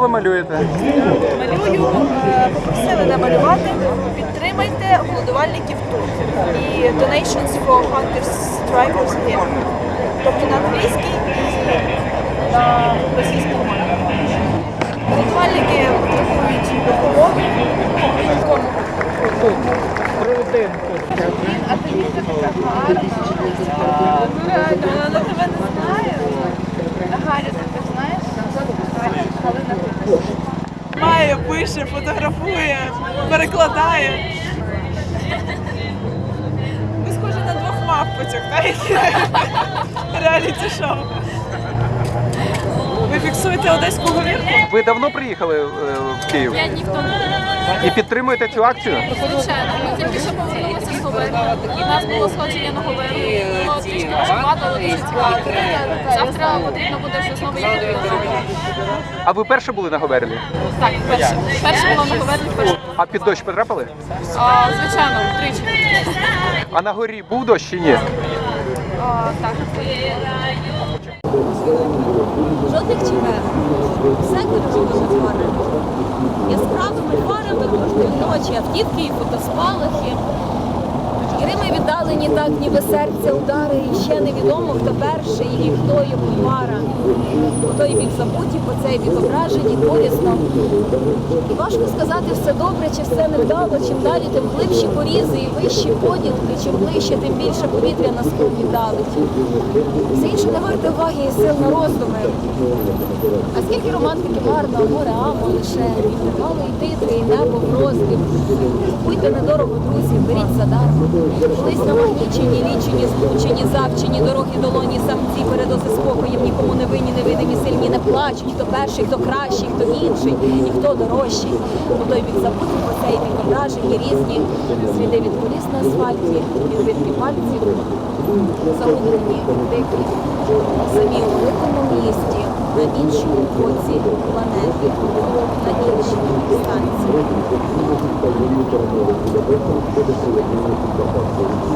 малюєте? Малюю, е, попросили намалювати. Підтримайте голодувальників тут. І donations for hunters strikers here. Тобто на англійській і на російській мові. Голодувальники потребують допомоги. Кому? А ти така гарна. Має, пише, фотографує, перекладає. Ми схожі на двох мавпочок, так? Реаліті шоу. Ви фіксуєте одеську говірку? Ви давно приїхали е, в Київ Я ніхто не і підтримуєте цю акцію? Звичайно, ми тільки що. І в нас було сходження на Говерлу. Було трішки важкувато, але дуже цікаво. Завтра потрібно буде вже знову їхати. А ви перше були на Говерлі? Так, перше. Перше було на Говерлі, перше. А під дощ потрапили? А, звичайно, тричі. А на горі був дощ чи ні? А, так. Жодних чіпер. Все керовано фарами. Яскравими фарами кожної ночі, автівки і фотоспалахи. Грими віддалені так, ніби серця удари, і ще невідомо, хто перший і хто йому пара. По той бік забуті, по цей бік ображені, болісно. І важко сказати, все добре чи все невдало. Чим далі, тим глибші порізи і вищі поділки, чим ближче, тим більше повітря на склоні давить. Все інше не варте уваги і сил на роздуми. А скільки романтики марно, море амо лише і титри, і небо в роздріб. Купуйте недорого, друзі, беріть задармо. Колись намагнічені, лічені, злучені, завчені, дорогі долоні, самці, передози спокоїв, нікому не винні, невидимі, сильні не плачуть, хто перший, хто кращий, хто інший і хто дорожчий. У той бік забутий, по цей бік ображені, різні сліди від коліс на асфальті, відбитки пальців, загублені, дикі, самі у великому місті, на іншому боці планети, на іншій станції регуляторного регулятора щодо приєднання запасу.